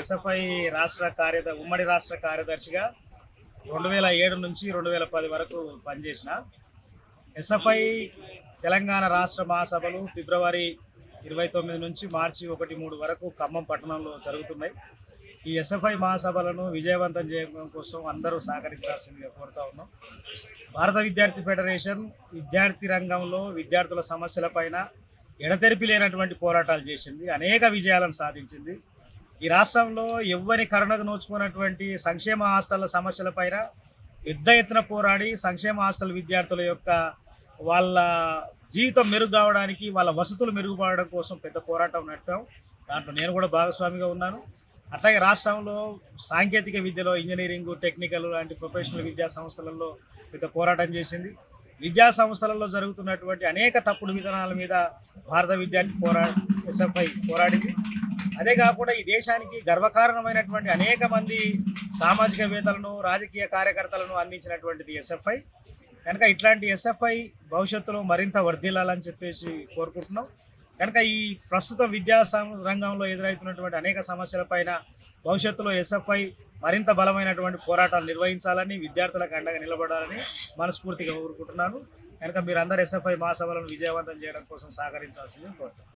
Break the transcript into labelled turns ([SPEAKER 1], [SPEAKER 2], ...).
[SPEAKER 1] SFI రాష్ట్ర కార్యద ఉమ్మడి రాష్ట్ర కార్యదర్శిగా రెండు వేల ఏడు నుంచి రెండు వేల పది వరకు పనిచేసిన ఎస్ఎఫ్ఐ తెలంగాణ రాష్ట్ర మహాసభలు ఫిబ్రవరి ఇరవై తొమ్మిది నుంచి మార్చి ఒకటి మూడు వరకు ఖమ్మం పట్టణంలో జరుగుతున్నాయి. ఈ ఎస్ఎఫ్ఐ మహాసభలను విజయవంతం చేయడం కోసం అందరూ సహకరించాల్సిందిగా కోరుతా ఉన్నాం. భారత విద్యార్థి ఫెడరేషన్ విద్యార్థి రంగంలో విద్యార్థుల సమస్యలపైన ఎడతెరిపి లేనటువంటి పోరాటాలు చేసింది. అనేక విజయాలను సాధించింది. ఈ రాష్ట్రంలో ఎవ్వరి కరుణకు నోచుకున్నటువంటి సంక్షేమ హాస్టళ్ళ సమస్యలపైన పెద్ద ఎత్తున పోరాడి సంక్షేమ హాస్టల్ విద్యార్థుల యొక్క వాళ్ళ జీవితం మెరుగు కావడానికి వాళ్ళ వసతులు మెరుగుపడడం కోసం పెద్ద పోరాటం నడిపాం. దాంట్లో నేను కూడా భాగస్వామిగా ఉన్నాను. అట్లాగే రాష్ట్రంలో సాంకేతిక విద్యలో ఇంజనీరింగ్ టెక్నికల్ లాంటి ప్రొఫెషనల్ విద్యా సంస్థలలో పెద్ద పోరాటం చేసింది. విద్యా సంస్థలలో జరుగుతున్నటువంటి అనేక తప్పుడు విధానాల మీద భారత విద్యార్థి పోరా ఎస్ఎఫ్ఐ పోరాడింది. అదే కాకుండా ఈ దేశానికి గర్వకారణమైనటువంటి అనేక మంది సామాజికవేత్తలను రాజకీయ కార్యకర్తలను అందించినటువంటిది ఎస్ఎఫ్ఐ. కనుక ఇట్లాంటి ఎస్ఎఫ్ఐ భవిష్యత్తులో మరింత వర్ధిల్లాలని చెప్పేసి కోరుకుంటున్నాం. కనుక ఈ ప్రస్తుత విద్యా రంగంలో ఎదురవుతున్నటువంటి అనేక సమస్యలపైన భవిష్యత్తులో ఎస్ఎఫ్ఐ మరింత బలమైనటువంటి పోరాటాలు నిర్వహించాలని విద్యార్థులకు అండగా నిలబడాలని మనస్ఫూర్తిగా కోరుకుంటున్నాను. కనుక మీరందరూ ఎస్ఎఫ్ఐ మహాసభలను విజయవంతం చేయడం కోసం సహకరించాల్సింది కోరుతాను